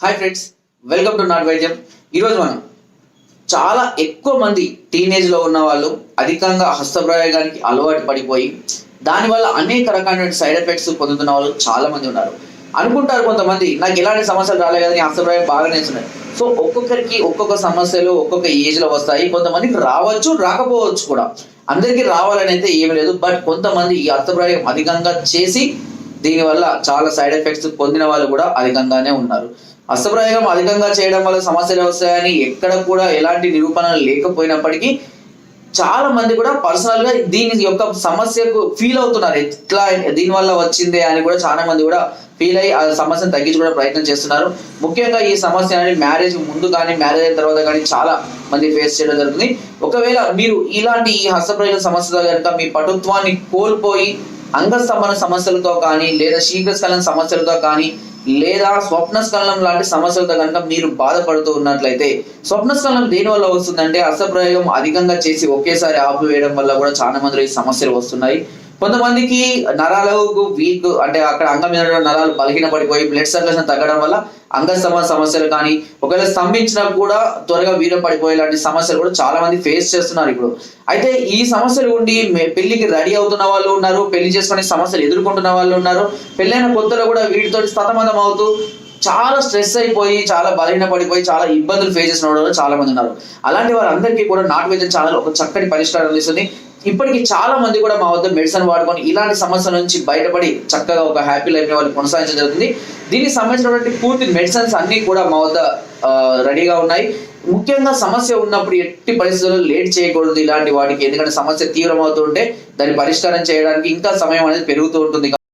Hi friends welcome to నాట్ వైద్యం ఈరోజు మనం చాలా ఎక్కువ మంది టీనేజ్లో ఉన్న వాళ్ళు అధికంగా హస్తప్రయోగానికి అలవాటు పడిపోయి దానివల్ల అనేక రకాలైన సైడ్ ఎఫెక్ట్స్ పొందుతున్న వాళ్ళు చాలా మంది ఉన్నారు. అనుకుంటారు కొంతమంది నాకు ఎలాంటి సమస్యలు రాలే కదా హస్తప్రయోగం బాగా నేర్చున్నాయి సో ఒక్కొక్కరికి ఒక్కొక్క సమస్యలు ఒక్కొక్క ఏజ్లో వస్తాయి. కొంతమందికి రావచ్చు రాకపోవచ్చు కూడా. అందరికీ రావాలని అయితే ఏమీ లేదు. బట్ కొంతమంది ఈ హస్తప్రయోగం అధికంగా చేసి దీనివల్ల చాలా సైడ్ ఎఫెక్ట్స్ పొందిన వాళ్ళు కూడా అధికంగానే ఉన్నారు. హస్తప్రయోగం అధికంగా చేయడం వల్ల సమస్యలు వస్తాయని ఎక్కడ కూడా ఎలాంటి నిరూపణ లేకపోయినప్పటికీ చాలా మంది కూడా పర్సనల్గా దీని యొక్క సమస్యకు ఫీల్ అవుతున్నారు. ఎట్లా దీని వల్ల వచ్చిందే అని కూడా చాలా మంది కూడా ఫీల్ అయ్యి ఆ సమస్యను తగ్గించుకునే ప్రయత్నం చేస్తున్నారు. ముఖ్యంగా ఈ సమస్య అనేది మ్యారేజ్ ముందు కానీ మ్యారేజ్ అయిన తర్వాత కానీ చాలా మంది ఫేస్ చేయడం జరుగుతుంది. ఒకవేళ మీరు ఇలాంటి ఈ హస్తప్రయోగ సమస్యతో కనుక మీ పటుత్వాన్ని కోల్పోయి అంగస్తంభన సమస్యలతో కానీ లేదా శీఘ్రస్ఖలన సమస్యలతో కానీ లేదా స్వప్నస్ఖలనం లాంటి సమస్యలతో కనుక మీరు బాధపడుతూ ఉన్నట్లయితే స్వప్నస్ఖలనం దేని వల్ల వస్తుందంటే అసప్రయోగం అధికంగా చేసి ఒకేసారి ఆపివేయడం వల్ల కూడా చాలా మంది ఈ సమస్యలు వస్తున్నాయి. కొంతమందికి నరాలకు వీక్ అంటే అక్కడ అంగం మీద నరాలు బలహీన పడిపోయి బ్లడ్ సర్క్యులేషన్ తగ్గడం వల్ల అంగస్తంభన సమస్యలు కానీ ఒకవేళ స్తంభించినా కూడా త్వరగా వీర పడిపోయే లాంటి సమస్యలు కూడా చాలా మంది ఫేస్ చేస్తున్నారు ఇప్పుడు. అయితే ఈ సమస్యలు ఉండి పెళ్ళికి రెడీ అవుతున్న వాళ్ళు ఉన్నారు పెళ్ళి చేసుకునే సమస్యలు ఎదుర్కొంటున్న వాళ్ళు ఉన్నారు పెళ్ళైన కొత్తలో కూడా వీటితో సతమతం అవుతూ చాలా స్ట్రెస్ అయిపోయి చాలా బలహీన పడిపోయి చాలా ఇబ్బందులు ఫేస్ చేసిన వాళ్ళు చాలా మంది ఉన్నారు. అలాంటి వారందరికీ కూడా నాట్ వెజ్ ఛానల్ ఒక చక్కటి పరిష్కారం అందిస్తుంది. ఇప్పటికీ చాలా మంది కూడా మా వద్ద మెడిసిన్ వాడుకొని ఇలాంటి సమస్యల నుంచి బయటపడి చక్కగా ఒక హ్యాపీ లైఫ్ వాళ్ళు కొనసాగించడం జరుగుతుంది. దీనికి సంబంధించినటువంటి పూర్తి మెడిసిన్స్ అన్ని కూడా మా వద్ద రెడీగా ఉన్నాయి. ముఖ్యంగా సమస్య ఉన్నప్పుడు ఎట్టి పరిస్థితుల్లో లేట్ చేయకూడదు ఇలాంటి వాటికి. ఎందుకంటే సమస్య తీవ్రమవుతుంటే దాన్ని పరిష్కారం చేయడానికి ఇంకా సమయం అనేది పెరుగుతూ ఉంటుంది.